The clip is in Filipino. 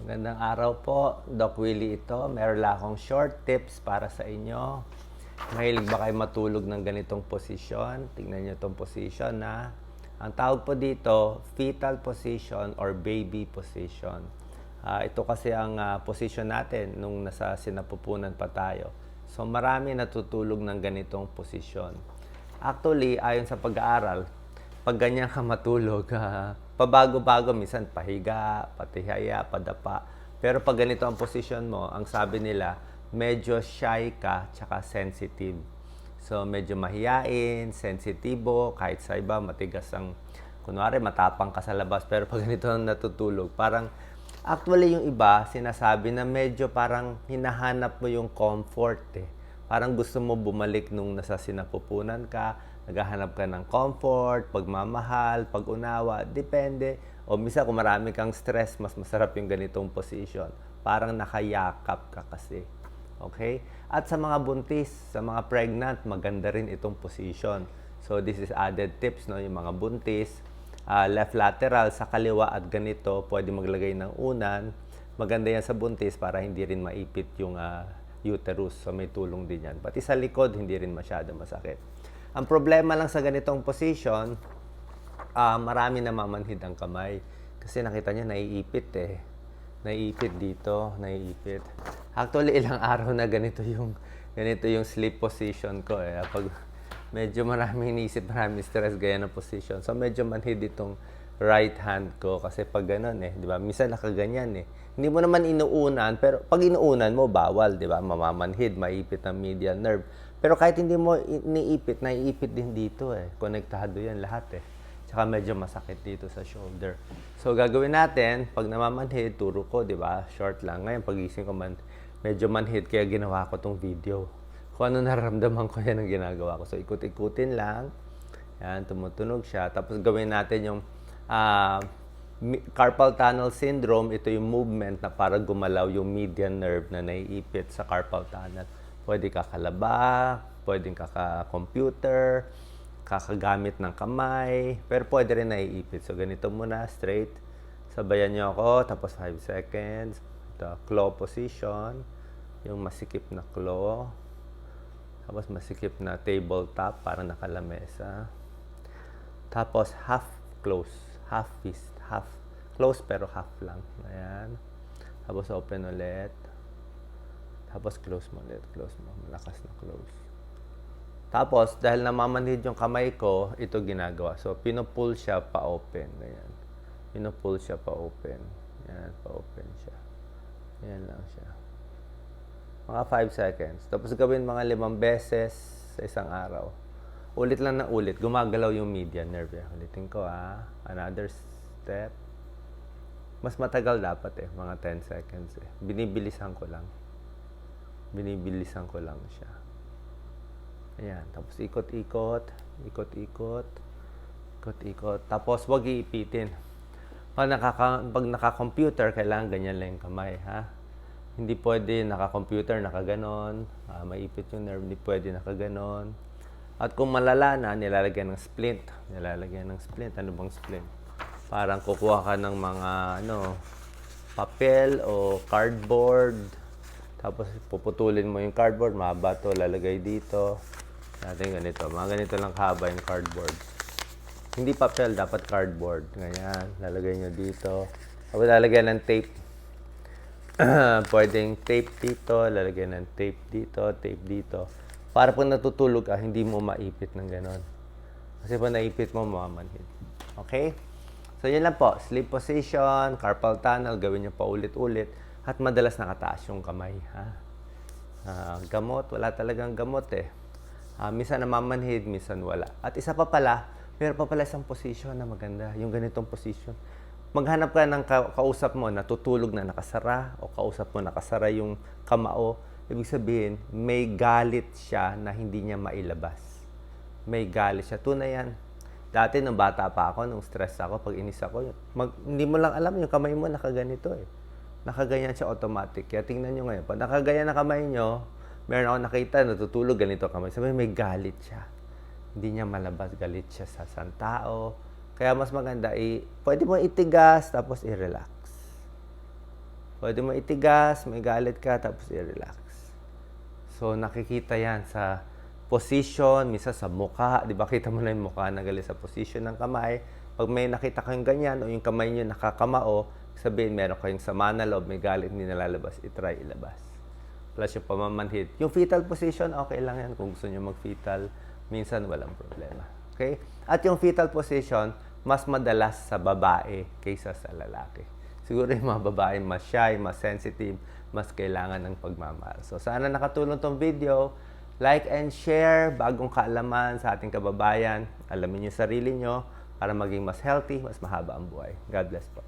Magandang araw po, Doc Willie ito. Meron lang akong short tips para sa inyo. Mahilig ba kayo matulog ng ganitong posisyon? Tingnan nyo itong position na. Ang tawag po dito, fetal position or baby position. Ah, ito kasi ang ah, position natin nung nasa sinapupunan pa tayo. So marami natutulog ng ganitong posisyon. Actually, ayon sa pag-aaral, pag ganyan ka matulog, ah, pabago-bago, minsan pahiga, patihaya, padapa. Pero pag ganito ang position mo, ang sabi nila, medyo shy ka, tsaka sensitive. So, medyo mahiyain, sensitibo, kahit sa iba, matigas ang, kunwari, matapang ka sa labas, pero pag ganito ang natutulog, parang, actually yung iba, sinasabi na medyo parang hinahanap mo yung comfort eh. Parang gusto mo bumalik nung nasa sinapupunan ka, naghahanap ka ng comfort, pagmamahal, pag-unawa, depende. O misa kung marami kang stress, mas masarap yung ganitong position. Parang nakayakap ka kasi. Okay? At sa mga buntis, sa mga pregnant, maganda rin itong position. So this is added tips, no? Yung mga buntis, ah, left lateral sa kaliwa at ganito, pwede maglagay ng unan. Maganda yan sa buntis para hindi rin maipit yung ah, uterus. So may tulong din yan. Pati sa likod, hindi rin masyado masakit. Ang problema lang sa ganitong position, ah marami namamanhid ang kamay. Kasi nakita niya, naiipit eh. Naiipit dito, naiipit. Actually, ilang araw na ganito yung ganito yung sleep position ko eh. Pag medyo marami iniisip, marami stress, gaya ng position. So, medyo manhid itong right hand ko kasi pag ganun eh, di ba? Minsan nakaganyan eh. Hindi mo naman inuunan, pero pag inuunan mo, bawal, di ba? Mamamanhid, maipit ang medial nerve. Pero kahit hindi mo iniipit, naiipit din dito eh. Konektado yan lahat eh. Tsaka medyo masakit dito sa shoulder. So, gagawin natin, pag namamanhid, turo ko, di ba? Short lang. Ngayon, pagising ko man, medyo manhid, kaya ginawa ko tong video. Kung ano nararamdaman ko, yan ang ginagawa ko. So, ikut-ikutin lang. Yan, tumutunog siya. Tapos, gawin natin yung mi- carpal tunnel syndrome. Ito yung movement na para gumalaw yung median nerve na naiipit sa carpal tunnel. Pwede kakalaba, pwedeng kaka-computer, kakagamit ng kamay, pero pwede rin naiipit. So, ganito muna, straight. Sabayan niyo ako, tapos 5 seconds. Ito, claw position. Yung masikip na claw. Tapos masikip na tabletop, para nakalamesa. Tapos half close, half fist, half close pero half lang. Ayan. Tapos open ulit. Tapos close mo ulit, close mo. Malakas na close. Tapos, dahil namamanhid yung kamay ko, ito ginagawa. So, pinupull siya pa-open. Ganyan. Pinupull siya pa-open. Yan, pa-open siya. Yan lang siya. Mga 5 seconds. Tapos gawin mga limang beses sa isang araw. Ulit lang na ulit. Gumagalaw yung median nerve. Yan. Ulitin ko ha. Another step. Mas matagal dapat eh. Mga 10 seconds eh. Binibilisan ko lang. Binibilisan ko lang siya. Ayan. Tapos ikot-ikot. Ikot-ikot. Ikot-ikot. Tapos wag iipitin. Pag, nakaka, pag naka-computer, kailangan ganyan lang yung kamay, ha? Hindi pwede naka-computer, nakaganon. Ah, maipit yung nerve, hindi pwede nakaganon. At kung malala na, nilalagyan ng splint. Nilalagyan ng splint. Ano bang splint? Parang kukuha ka ng mga, ano, papel o cardboard. Tapos puputulin mo yung cardboard, mahaba to, lalagay dito. Natin ganito. Mga ganito lang haba yung cardboard. Hindi papel, dapat cardboard. Ganyan. Lalagay nyo dito. Tapos lalagyan ng tape. Pwedeng tape dito, lalagyan ng tape dito, tape dito. Para pag natutulog ka, hindi mo maipit ng ganon. Kasi pag naipit mo, mamamanhid. Okay? So, yun lang po. Sleep position, carpal tunnel, gawin nyo pa ulit-ulit. At madalas nakataas yung kamay. Ha? Ah, gamot, wala talagang gamot eh. Ah, minsan namamanhid, minsan wala. At isa pa pala, meron pa pala isang position na maganda. Yung ganitong position. Maghanap ka ng ka- kausap mo na tutulog na nakasara o kausap mo nakasara yung kamao. Ibig sabihin, may galit siya na hindi niya mailabas. May galit siya. Tunay yan. Dati nung bata pa ako, nung stress ako, pag inis ako, mag, hindi mo lang alam, yung kamay mo nakaganito eh. Nakaganyan siya automatic. Kaya tingnan nyo ngayon, pag nakaganyan na kamay nyo, meron ako nakita, natutulog ganito kamay. Sabi, may galit siya. Hindi niya malabas, galit siya sa isang tao. Kaya mas maganda, i, pwede mo itigas, tapos i-relax. Pwede mo itigas, may galit ka, tapos i-relax. So, nakikita yan sa position, misa sa mukha. Di ba, kita mo na yung mukha na galit sa position ng kamay. Pag may nakita kayong ganyan o yung kamay nyo nakakamao, sabihin meron kayong sama na loob, may galit hindi nalalabas, itry ilabas. Plus yung pamamanhid. Yung fetal position, okay lang yan kung gusto nyo mag-fetal. Minsan walang problema. Okay? At yung fetal position, mas madalas sa babae kaysa sa lalaki. Siguro yung mga babae mas shy, mas sensitive, mas kailangan ng pagmamahal. So sana nakatulong tong video. Like and share, bagong kaalaman sa ating kababayan. Alamin niyo sarili niyo para maging mas healthy, mas mahaba ang buhay. God bless po.